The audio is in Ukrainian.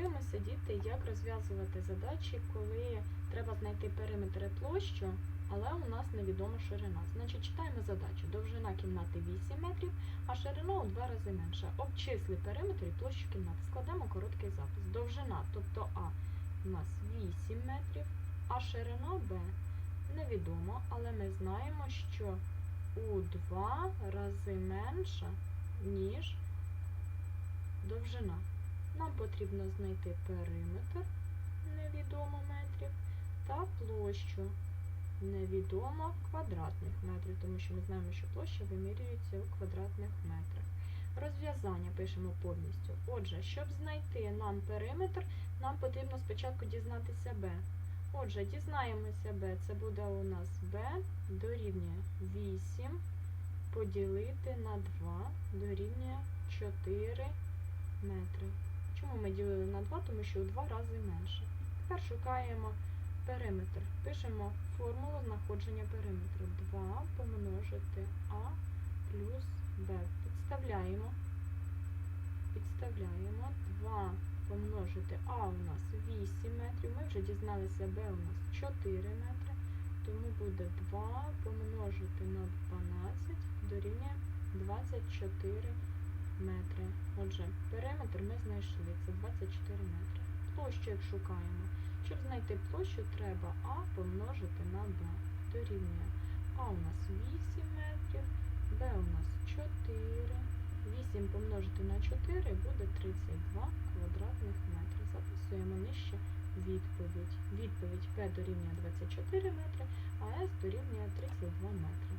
Подивимося, діти, як розв'язувати задачі, коли треба знайти периметр і площу, але у нас невідома ширина. Значить, читаємо задачу. Довжина кімнати 8 метрів, а ширина у два рази менша. Обчисли периметр і площу кімнати. Складемо короткий запис. Довжина, тобто А, у нас 8 метрів, а ширина Б невідомо, але ми знаємо, що у два рази менша, ніж довжина. Нам потрібно знайти периметр невідомо метрів та площу невідомо квадратних метрів, тому що ми знаємо, що площа вимірюється у квадратних метрах. Розв'язання пишемо повністю. Отже, щоб знайти нам периметр, нам потрібно спочатку дізнатися b. Отже, дізнаємося b, це буде у нас b дорівнює 8 поділити на 2 дорівнює 4 метри. Чому ми ділили на 2? Тому що у 2 рази менше. Тепер шукаємо периметр. Пишемо формулу знаходження периметру. 2 помножити А плюс Б. Підставляємо. Підставляємо 2 помножити А у нас 8 метрів. Ми вже дізналися Б у нас 4 метри. Тому буде 2 помножити на 12 дорівнює 24 метри. Отже, периметр ми знайшли, це 24 метри. Площу як шукаємо. Щоб знайти площу, треба А помножити на Б. Дорівнює А у нас 8 метрів, Б у нас 4. 8 помножити на 4 буде 32 квадратних метри. Записуємо нижче відповідь. Відповідь П дорівнює 24 метри, а С дорівнює 32 метри.